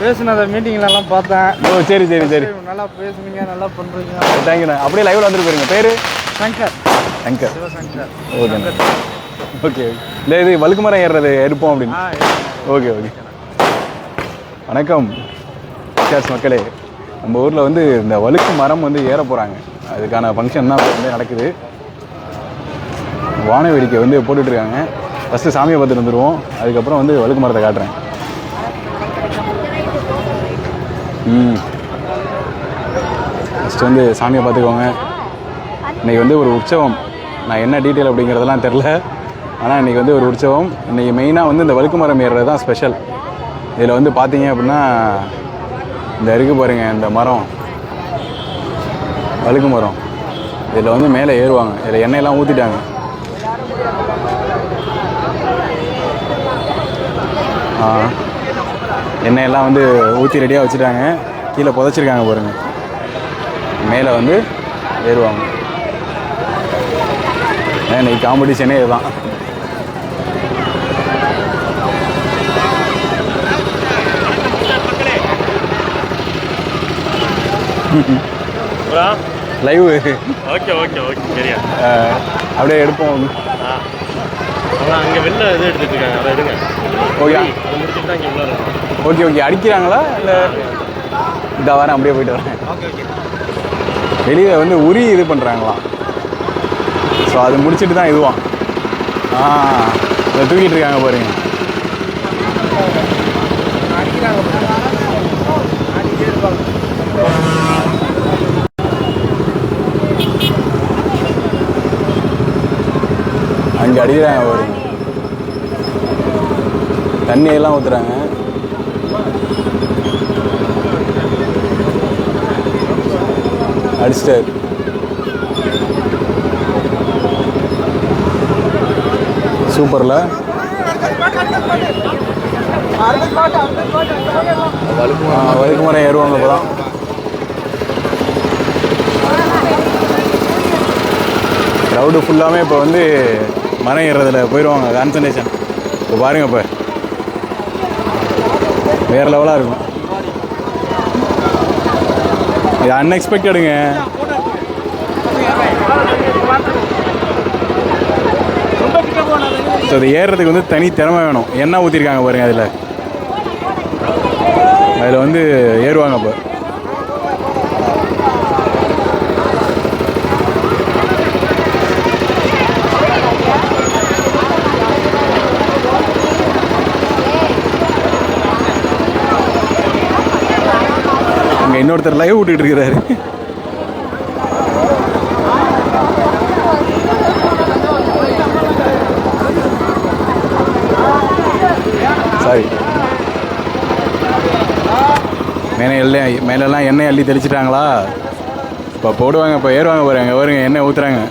பேசுனத மீட்டிங்ல எல்லாம் பார்த்தேன். ஓ சரி சரி சரி. நல்லா பேசுனீங்க நல்லா பண்றீங்க. தேங்க்யூண்ணா அப்படியே லைவ்ல வந்துட்டு போயிருங்க. பேர்? சங்கர். சங்கர். சிவசங்கர். ஓகேண்ணா ஓகே. இல்லை இது வழுக்கு மரம் ஏறுறது எடுப்போம் அப்படின்னு. Okay okay. வணக்கம். விகாஸ் மக்களே நம்ம ஊரில் வந்து இந்த வழுக்கு மரம் வந்து ஏற போகிறாங்க அதுக்கான ஃபங்க்ஷன் தான் வந்து நடக்குது. வான வேடிக்கை வந்து போட்டுட்ருக்காங்க ஃபஸ்ட்டு சாமியை பார்த்துட்டு வந்துடுவோம் அதுக்கப்புறம் வந்து வழுக்கு மரத்தை காட்டுறேன் ம் ஃபஸ்ட்டு வந்து சாமியை பார்த்துக்கோங்க. இன்றைக்கி வந்து ஒரு உற்சவம். நான் என்ன டீட்டெயில் அப்படிங்கிறதெல்லாம் தெரில ஆனால் இன்றைக்கி வந்து ஒரு உற்சவம். இன்றைக்கி மெயினாக வந்து இந்த வழுக்கு மரம் ஏறுறது தான் ஸ்பெஷல் இதில் வந்து பார்த்தீங்க அப்படின்னா இந்த இருக்கு பாருங்கள் இந்த மரம். வழுக்கு மரம். இதில் வந்து மேலே ஏறுவாங்க. இதில் எண்ணெயெல்லாம் ஊற்றிட்டாங்க ஆ. எண்ணெயெல்லாம் வந்து ஊற்றி ரெடியாக வச்சுட்டாங்க. கீழே புதைச்சிருக்காங்க பாருங்க. மேலே வந்து ஏறுவாங்க. இன்னைக்கு காம்படிஷனே இதுதான். லைவ் ஓகே ஓகே ஓகே சரியா. அப்படியே எடுப்போம். அங்கே வெளில இது எடுத்துட்டு இருக்காங்க. அதை எடுங்க. ஓகே. Okay okay. அடிக்கிறாங்களா? இல்லை இந்த வரேன் அப்படியே போயிட்டு வரேன். வெளியே வந்து உரி இது பண்ணுறாங்களாம் ஸோ அது முடிச்சிட்டு தான் இதுவான் ஆ இதை தூக்கிட்டு இருக்காங்க பாருங்க. அங்கே அடிக்கிறாங்க பாருங்க. தண்ணியெல்லாம் ஊற்றுறாங்க அடிச்சிட்டார். சூப்பரில். வழுக்கு மரம் ஏறுவாங்க இப்போதான். க்ரௌடு ஃபுல்லாமே இப்போ வந்து மரம் ஏறுறதுல போயிடுவாங்க கான்சன்ட்ரேஷன் இப்போ பாருங்க இப்போ. வேறு லெவலாக இருக்கும். இது அன்எக்ஸ்பெக்டடுங்க ஸோ இது ஏறுறதுக்கு வந்து தனி திறமை வேணும். எண்ணெய் ஊற்றிருக்காங்க பாருங்க அதில். அதில் வந்து ஏறுவாங்க இப்போ இன்னொருத்தர் லைவ் விட்டுட்டு இருக்கிறாரு. சாரி மேலே எல்லாம் மேலெல்லாம் எண்ணெய் அள்ளி தெளிச்சிட்டாங்களா? இப்போ போடுவாங்க இப்போ ஏறுவாங்க பாருங்க வருங்க எண்ணெய் ஊற்றுறாங்க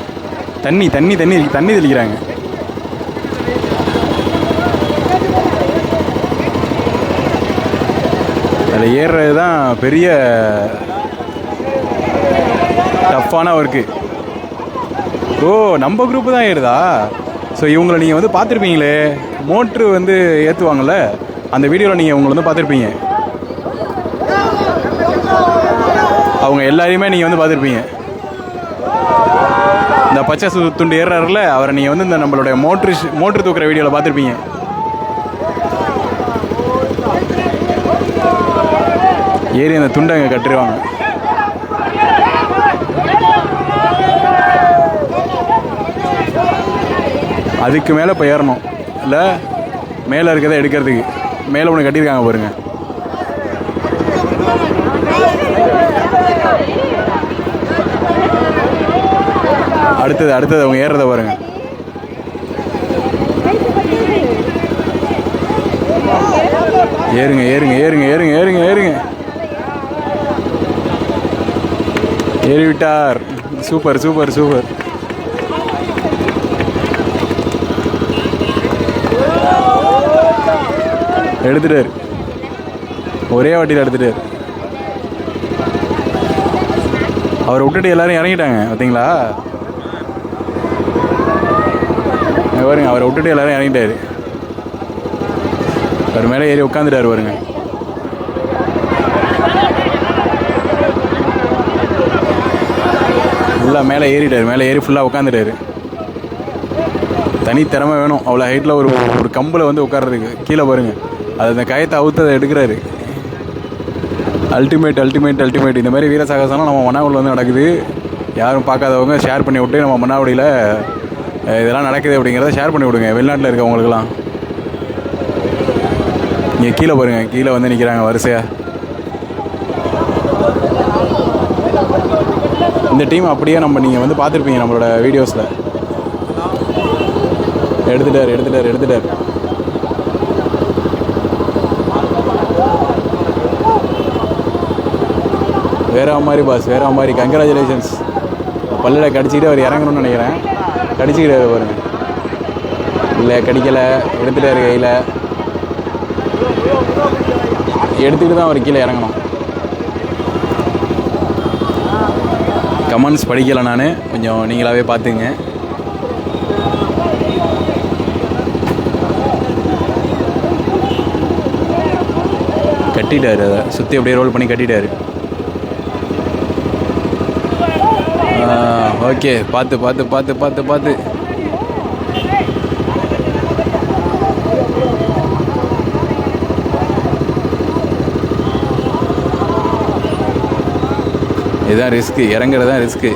தண்ணி தண்ணி தண்ணி தண்ணி தெளிக்கிறாங்க. அதில் ஏறுறது தான் பெரிய டஃப்பான ஒர்க்கு. ஓ நம்ம குரூப்பு தான் ஏறுதா? ஸோ இவங்களை நீங்கள் வந்து பார்த்துருப்பீங்களே. மோட்ரு வந்து ஏற்றுவாங்கள்ல அந்த வீடியோவில் நீங்கள் உங்களை வந்து பார்த்துருப்பீங்க. அவங்க எல்லாரையுமே நீங்கள் வந்து பார்த்துருப்பீங்க. இந்த பச்சை துண்டு ஏறுறாருல அவரை நீங்கள் வந்து இந்த நம்மளுடைய மோட்ரு மோட்ரு தூக்குற வீடியோவில் பார்த்துருப்பீங்க. ஏறி அந்த துண்டை அங்கே கட்டிடுவாங்க அதுக்கு மேலே இப்போ ஏறணும். இல்லை மேலே இருக்கிறத எடுக்கிறதுக்கு. மேலே ஒன்று கட்டியிருக்காங்க பாருங்க. அடுத்தது அடுத்தது அவங்க ஏறுறத பாருங்க. ஏறுங்க ஏறுங்க ஏறுங்க ஏறுங்க ஏறுங்க ஏறுங்க. ஏறிவிட்டார் சூப்பர் சூப்பர் சூப்பர். எடுத்துட்டார். ஒரே வாட்டியில் எடுத்துட்டார். அவரை விட்டுட்டு எல்லாரும் இறங்கிட்டாங்க பார்த்தீங்களா? பாருங்க அவரை விட்டுட்டு எல்லாரும் இறங்கிட்டாரு. அவர் மேலே ஏறி உட்காந்துட்டாரு பாருங்க. ஃபுல்லாக மேலே ஏறிட்டார். மேலே ஏறி ஃபுல்லாக உட்காந்துட்டாரு தனி திறமை வேணும். அவ்வளோ ஹைட்டில் ஒரு ஒரு கம்பில் வந்து உட்கார்றதுக்கு கீழே பாருங்க. அது அந்த கயத்தை அவுத்ததை எடுக்கிறாரு. அல்டிமேட் அல்டிமேட் அல்டிமேட் இந்த மாதிரி வீர சாகசம்லாம் நம்ம மன்னாவில் வந்து நடக்குது. யாரும் பார்க்காதவங்க ஷேர் பண்ணி விட்டு நம்ம மன்னாவடியில் இதெல்லாம் நடக்குது அப்படிங்கிறத ஷேர் பண்ணி விடுங்க. வெளிநாட்டில் இருக்கவங்களுக்குலாம் நீங்கள் கீழே பாருங்கள் கீழே வந்து நிற்கிறாங்க வரிசையாக இந்த டீம் அப்படியே நம்ம நீங்கள் வந்து பார்த்துருப்பீங்க நம்மளோட வீடியோஸில். எடுத்துட்டார் எடுத்துட்டார் எடுத்துட்டார். வேற மாதிரி பாஸ் வேற மாதிரி. கங்க்ராச்சுலேஷன்ஸ் பல்லில் கடிச்சிக்கிட்டு அவர் இறங்கணும்னு நினைக்கிறேன். கடிச்சிக்கிறாரு பாருங்க. இல்லை கடிக்கலை. எடுத்துட்டாரு கையில். எடுத்துக்கிட்டு தான் அவர் கீழே இறங்கணும். கமெண்ட்ஸ் படிக்கலை நான். கொஞ்சம் நீங்களாகவே பார்த்துங்க. கட்டிட்டாரு அதை. சுற்றி அப்படியே ரோல் பண்ணி கட்டிட்டாரு. ஓகே பார்த்து பார்த்து பார்த்து பார்த்து பார்த்து. இதுதான் ரிஸ்க்கு இறங்குறது தான் risk.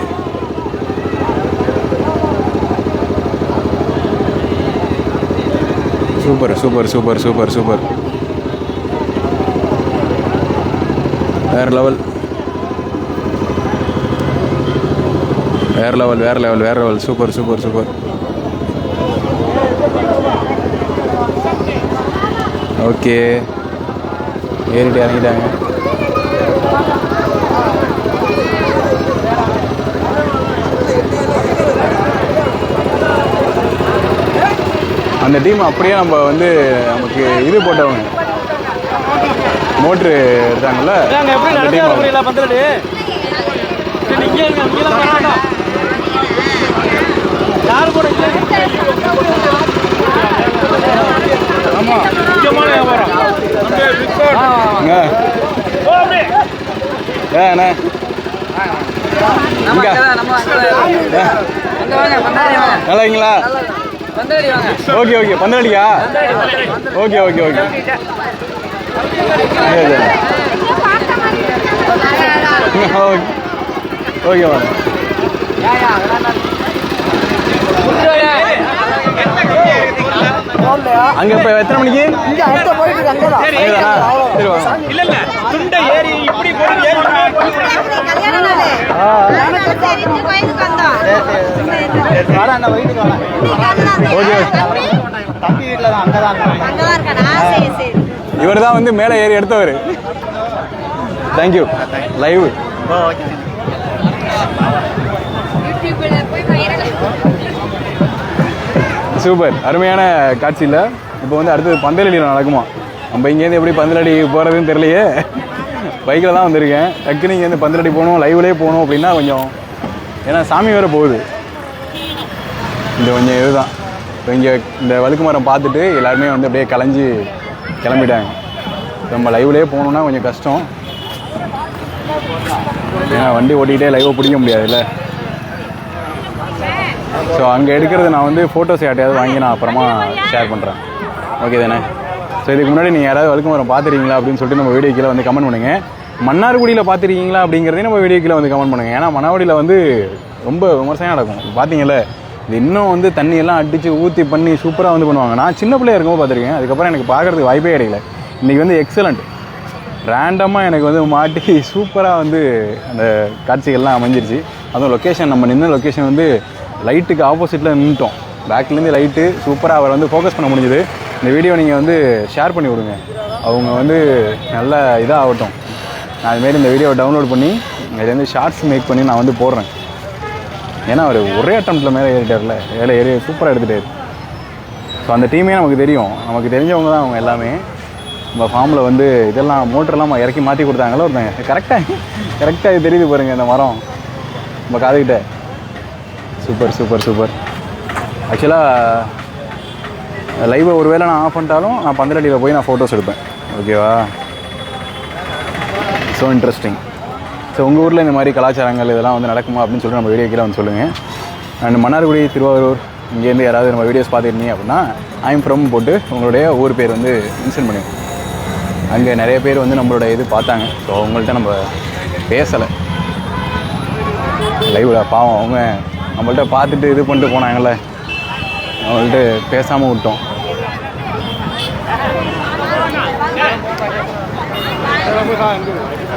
Super super super super super. வேற லெவல். வேற லெவல் வேற லெவல் வேற level. Super super super. Okay. ஏறிட்டு இறங்கிட்டாங்க. அந்த டீம் அப்படியே நம்ம வந்து நமக்கு இது போட்டவங்க. மோட்ரு எடுத்தாங்கல்ல? அந்த நடந்தே team வர அவங்க. முடியல பந்தலடி சரி இங்கே இருங்க இங்கே தான் வரணும் யார் கூட இங்கே? ஆமா. முக்கியமான வியாபாரம். ஆ, இங்க. Okay okay பந்தடியா okay okay okay. Okay okay madam அங்க இப்ப எத்தனை மணிக்கு? இங்க அடுத்த போயிட்டு அங்கதான் அங்கதானா. சரி வாங்க இல்ல இல்ல. துண்டை ஏறி இப்படி போட்டு ஏறி வாடா அண்ணா வீட்டுக்கு வாடா ஓகே தம்பி வீட்டில் தான் அங்கே தான் இவர் தான் வந்து மேலே ஏறி எடுத்தவர். Thank you live super. அருமையான காட்சி இல்லை இப்போ வந்து அடுத்தது பந்தலடியில் நடக்குமா? நம்ம இங்கேருந்து எப்படி பந்தலடி போகிறதுன்னு தெரியலையே. பைக்கில் தான் வந்திருக்கேன். டக்குனு இங்கேருந்து பந்தலடி போகணும் லைவ்லேயே போகணும் அப்படின்னா கொஞ்சம் ஏன்னா சாமி வேறு போகுது. இந்த கொஞ்சம் இதுதான். இப்போ இங்கே இந்த வழுக்கு மரம் பார்த்துட்டு எல்லாருமே வந்து அப்படியே கலைஞ்சு கிளம்பிட்டாங்க. நம்ம லைவ்லேயே போகணுன்னா கொஞ்சம் கஷ்டம். ஏன்னா வண்டி ஓட்டிகிட்டே லைவை பிடிக்க முடியாதுல்ல. ஸோ அங்கே எடுக்கிறது நான் வந்து ஃபோட்டோஸ் யார்ட்டையாவது வாங்கி நான் அப்புறமா ஷேர் பண்ணுறேன் ஓகே தானே? ஸோ இதுக்கு முன்னாடி நீங்கள் யாராவது வரைக்கும் மரம் பார்த்துருக்கீங்களா அப்படின்னு சொல்லிட்டு நம்ம வீடியோ கீழே வந்து கமெண்ட் பண்ணுங்கள் மன்னார்குடியில் பார்த்துருக்கீங்களா அப்படிங்கிறதையும் நம்ம வீடியோ கீழே வந்து கமெண்ட் பண்ணுங்கள் ஏன்னா மன்னார்குடியில் வந்து ரொம்ப விமர்சனம் நடக்கும். பார்த்தீங்கல்ல இது இன்னும் வந்து தண்ணியெல்லாம் அடித்து ஊற்றி பண்ணி சூப்பராக வந்து பண்ணுவாங்க. நான் சின்ன பிள்ளையா இருக்கும்போது பார்த்துருக்கேன். அதுக்கப்புறம் எனக்கு பார்க்குறதுக்கு வாய்ப்பே கிடைக்கல. இன்றைக்கி வந்து எக்ஸலண்ட் ரேண்டமாக எனக்கு வந்து மாட்டி சூப்பராக வந்து அந்த காட்சிகள்லாம் அமைஞ்சிருச்சு. அதுவும் லொக்கேஷன் நம்ம நின்ன லொக்கேஷன் வந்து லைட்டுக்கு ஆப்போசிட்டில் நின்றுட்டோம் பேக்லேருந்து லைட்டு சூப்பராக அவரை வந்து ஃபோக்கஸ் பண்ண முடிஞ்சுது. இந்த வீடியோ நீங்கள் வந்து ஷேர் பண்ணி விடுங்க. அவங்க வந்து நல்ல இதாக ஆகட்டும் நான் அதுமாரி இந்த வீடியோவை டவுன்லோட் பண்ணி இதுலேருந்து ஷார்ட்ஸ் மேக் பண்ணி நான் வந்து போடுறேன். ஏன்னா அவர் ஒரே அட்டம்ப்டில் மேலே ஏறிட்டார்ல. மேலே ஏறி சூப்பராக எடுத்துட்டார். ஸோ அந்த டீமே நமக்கு தெரியும். நமக்கு தெரிஞ்சவங்க தான் அவங்க எல்லாமே. நம்ம ஃபார்மில் வந்து இதெல்லாம் மோட்டர்லாம் இறக்கி மாற்றி கொடுத்தாங்களோ ஒருத்தங்க கரெக்டாக கரெக்டாக இது தெரியுது பாருங்கள் இந்த மரம். நம்ம காதுகிட்ட. சூப்பர் சூப்பர் சூப்பர் ஆக்சுவலாக லைவை ஒருவேளை நான் ஆஃப் பண்ணிட்டாலும் நான் பந்தலடியில் போய் நான் ஃபோட்டோஸ் எடுப்பேன். ஓகேவா ஸோ இன்ட்ரெஸ்டிங் ஸோ உங்கள் ஊரில் இந்த மாதிரி கலாச்சாரங்கள் இதெல்லாம் வந்து நடக்குமா அப்படின்னு சொல்லிட்டு நம்ம வீடியோ கீழே வந்து சொல்லுங்கள் அண்ட் மன்னார்குடி திருவாரூர் இங்கேருந்து யாராவது நம்ம வீடியோஸ் பார்த்துருந்தீங்க அப்படின்னா ஐம் ஃப்ரம் போட்டு உங்களுடைய ஊர் பேர் வந்து மென்ஷன் பண்ணுங்க. அங்கே நிறைய பேர் வந்து நம்மளோட இது பார்த்தாங்க. ஸோ அவங்கள்ட்ட நம்ம பேசலை. லைவில் பாவம் அவங்க நம்மள்ட்ட பார்த்துட்டு இது பண்ணிட்டு போனாங்கல்ல. அவங்கள்ட்ட பேசாமல் விட்டோம்.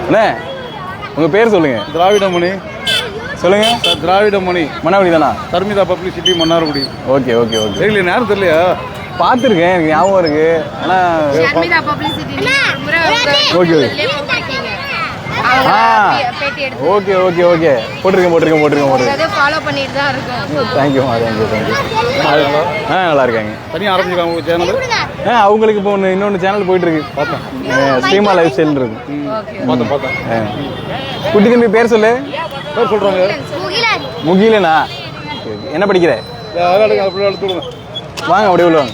அண்ணே உங்கள் பேர் சொல்லுங்கள் திராவிடமணி. சொல்லுங்கள் சார் திராவிடமணி. மன்னார்குடி தானா? Dharmitha publicity Mannargudi. Okay okay okay. தெரியல நேரம் தெரியலையா. பார்த்துருக்கேன் எனக்கு ஞாபகம் இருக்கு. ஆனால் ஓகே ஓகே ஓகே ஓகே. போட்டிருக்கேன் போட்டிருக்கேன் போட்டிருக்கேன் போட்டிருக்கேன். ஃபாலோ பண்ணிட்டு தான் இருக்கோம். தேங்க்யூ தேங்க்யூ தேங்க்யூ ஆ நல்லா இருக்காங்க. தனியாக ஆரம்பிச்சிருக்காங்க உங்கள் சேனல் ஆ அவங்களுக்கு இப்போ ஒன்று இன்னொன்று சேனல் போயிட்டு இருக்கு பார்த்தேன் ஸ்ரீமா லைஃப் ஸ்டைல் இருக்கு. பார்த்தேன் பார்த்தேன். ஆ. குட்டி தம்பி பேர் சொல்லு? பேர் சொல்கிறாங்க முகிலனா. என்ன படிக்கிற? வாங்க அப்படியே உள்ள வாங்க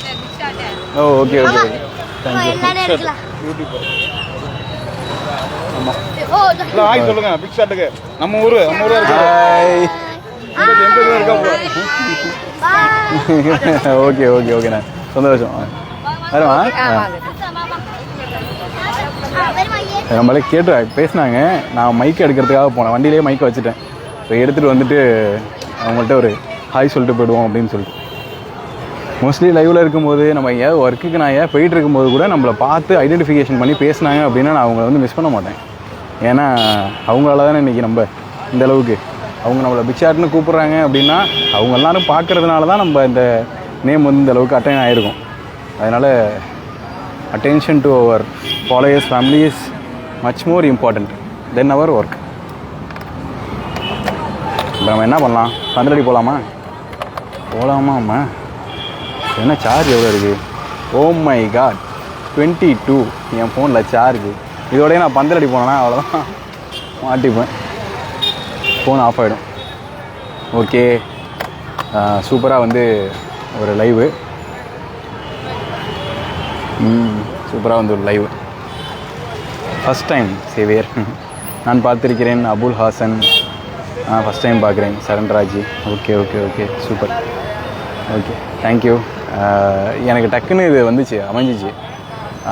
ஓ okay okay okay. Thank you இல்லை சொல்லுங்க பிக் ஷாட்டுக்கு நம்ம ஊர் நம்ம ஊரா இருக்கு. போல ஓகே ஓகே ஓகேண்ணா சந்தோஷம். வரமா நம்மளே கேட்டு பேசினாங்க. நான் மைக் எடுக்கிறதுக்காக போனேன். வண்டியிலேயே மைக்கை வச்சுட்டேன். ஸோ எடுத்துகிட்டு வந்துட்டு அவங்கள்ட்ட ஒரு ஹாய் சொல்லிட்டு போயிடுவோம் அப்படின்னு சொல்லிட்டு. மோஸ்ட்லி லைவில் இருக்கும்போது நம்ம ஏன் ஒர்க்குக்கு நான் ஏன் போயிட்டு இருக்கும்போது கூட நம்மளை பார்த்து ஐடென்டிஃபிகேஷன் பண்ணி பேசினாங்க அப்படின்னா நான் அவங்கள வந்து மிஸ் பண்ண மாட்டேன். ஏன்னா அவங்களால தானே இன்றைக்கி நம்ம இந்த அளவுக்கு. அவங்க நம்மளை பிக்ஷாட்னு கூப்பிட்றாங்க அப்படின்னா அவங்க எல்லாரும் பார்க்கறதுனால தான் நம்ம இந்த நேம் வந்து இந்த அளவுக்கு அட்டைன் ஆகிருக்கும் அதனால் attention to our followers family is much more important then our work இப்போ நம்ம என்ன பண்ணலாம்? பந்தலடி போகலாமா போகலாமா அம்மா என்ன சார்ஜ் எவ்வளோ இருக்குது oh my God twenty two என் ஃபோனில் சார்ஜ் இதோடய நான் பந்தல் அடி போனேன்னா அவ்வளோதான் மாட்டிப்பேன். ஃபோன் ஆஃப் ஆகிடும் ஓகே சூப்பராக வந்து ஒரு லைவு சூப்பராக வந்து ஒரு லைவ் ஃபஸ்ட் டைம் சேவியர் நான் பார்த்துருக்கிறேன் அபுல் ஹாசன். ஃபஸ்ட் டைம் பார்க்குறேன் Saranraj. Okay okay okay super okay thank you எனக்கு டக்குன்னு இது வந்துச்சு அமைஞ்சிச்சு.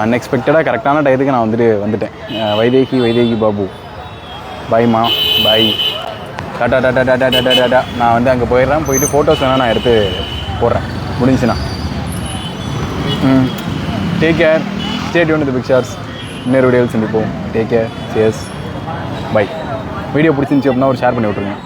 அன்எக்ஸ்பெக்டடாக கரெக்டான டயத்துக்கு நான் வந்துட்டு வந்துட்டேன். வைதேகி வைதேகி பாபு. பாய்மா பாய் டாடா டாடா டாடா டாடா டாடா நான் வந்து அங்கே போயிடுறேன். போயிட்டு ஃபோட்டோஸ் வேணால் நான் எடுத்து போடுறேன். முடிஞ்சுண்ணா ம். Take care stay tune the pictures இன்னொரு வீடியோவில் சந்திப்போம். டேக் கேர் சேஸ் பை வீடியோ பிடிச்சிருந்துச்சி அப்படின்னா ஒரு ஷேர் பண்ணி விட்ருங்க